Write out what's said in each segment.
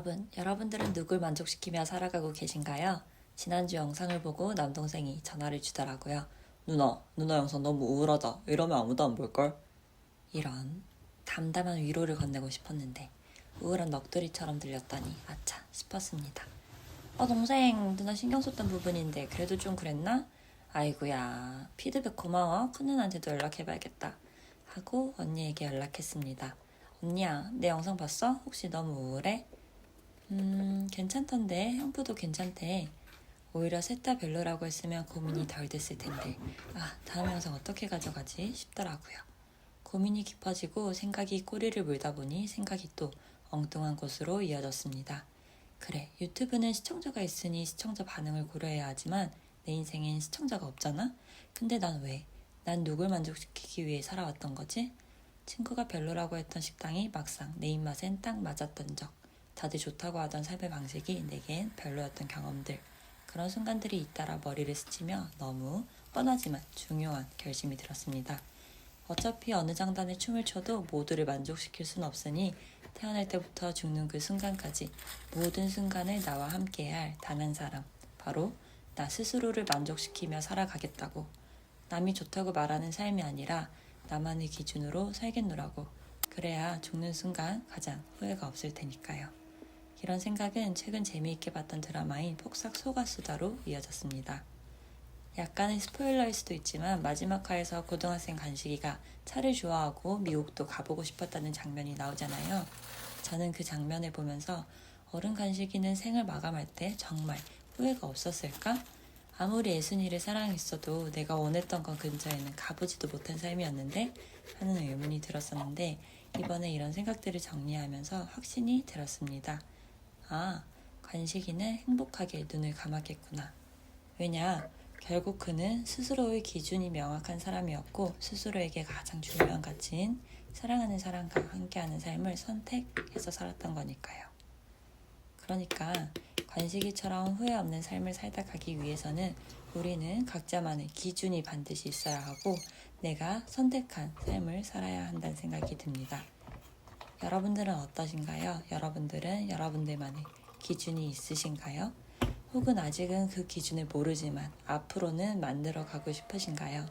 여러분, 여러분들은 누굴 만족시키며 살아가고 계신가요? 지난주 영상을 보고 남동생이 전화를 주더라고요. 누나, 누나 영상 너무 우울하다. 이러면 아무도 안 볼걸? 이런 담담한 위로를 건네고 싶었는데 우울한 넋두리처럼 들렸다니 아차 싶었습니다. 어 동생 누나 신경 썼던 부분인데 그래도 좀 그랬나? 아이고야 피드백 고마워 큰 누나한테도 연락해봐야겠다 하고 언니에게 연락했습니다. 언니야 내 영상 봤어? 혹시 너무 우울해? 음 괜찮던데 형부도 괜찮대. 오히려 셋 다 별로라고 했으면 고민이 덜 됐을 텐데 아 다음 영상 어떻게 가져가지 싶더라고요. 고민이 깊어지고 생각이 꼬리를 물다 보니 생각이 또 엉뚱한 곳으로 이어졌습니다. 그래, 유튜브는 시청자가 있으니 시청자 반응을 고려해야 하지만 내 인생엔 시청자가 없잖아? 근데 난 왜? 난 누굴 만족시키기 위해 살아왔던 거지? 친구가 별로라고 했던 식당이 막상 내 입맛엔 딱 맞았던 적. 다들 좋다고 하던 삶의 방식이 내겐 별로였던 경험들. 그런 순간들이 잇따라 머리를 스치며 너무 뻔하지만 중요한 결심이 들었습니다. 어차피 어느 장단에 춤을 춰도 모두를 만족시킬 순 없으니 태어날 때부터 죽는 그 순간까지 모든 순간을 나와 함께해야 할단 한 사람 바로 나 스스로를 만족시키며 살아가겠다고 남이 좋다고 말하는 삶이 아니라 나만의 기준으로 살겠노라고 그래야 죽는 순간 가장 후회가 없을 테니까요. 이런 생각은 최근 재미있게 봤던 드라마인 폭삭 소가수다로 이어졌습니다. 약간의 스포일러일 수도 있지만 마지막 화에서 고등학생 간식이가 차를 좋아하고 미국도 가보고 싶었다는 장면이 나오잖아요. 저는 그 장면을 보면서 어른 간식이는 생을 마감할 때 정말 후회가 없었을까? 아무리 예순이를 사랑했어도 내가 원했던 건 근처에는 가보지도 못한 삶이었는데 하는 의문이 들었었는데 이번에 이런 생각들을 정리하면서 확신이 들었습니다. 아, 관식이는 행복하게 눈을 감았겠구나. 왜냐, 결국 그는 스스로의 기준이 명확한 사람이었고 스스로에게 가장 중요한 가치인 사랑하는 사람과 함께하는 삶을 선택해서 살았던 거니까요. 그러니까 관식이처럼 후회 없는 삶을 살다 가기 위해서는 우리는 각자만의 기준이 반드시 있어야 하고 내가 선택한 삶을 살아야 한다는 생각이 듭니다. 여러분들은 어떠신가요? 여러분들은 여러분들만의 기준이 있으신가요? 혹은 아직은 그 기준을 모르지만 앞으로는 만들어 가고 싶으신가요?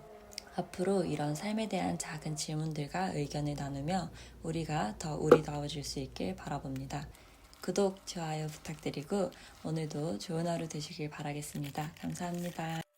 앞으로 이런 삶에 대한 작은 질문들과 의견을 나누며 우리가 더 우리다워질 수 있길 바라봅니다. 구독, 좋아요 부탁드리고 오늘도 좋은 하루 되시길 바라겠습니다. 감사합니다.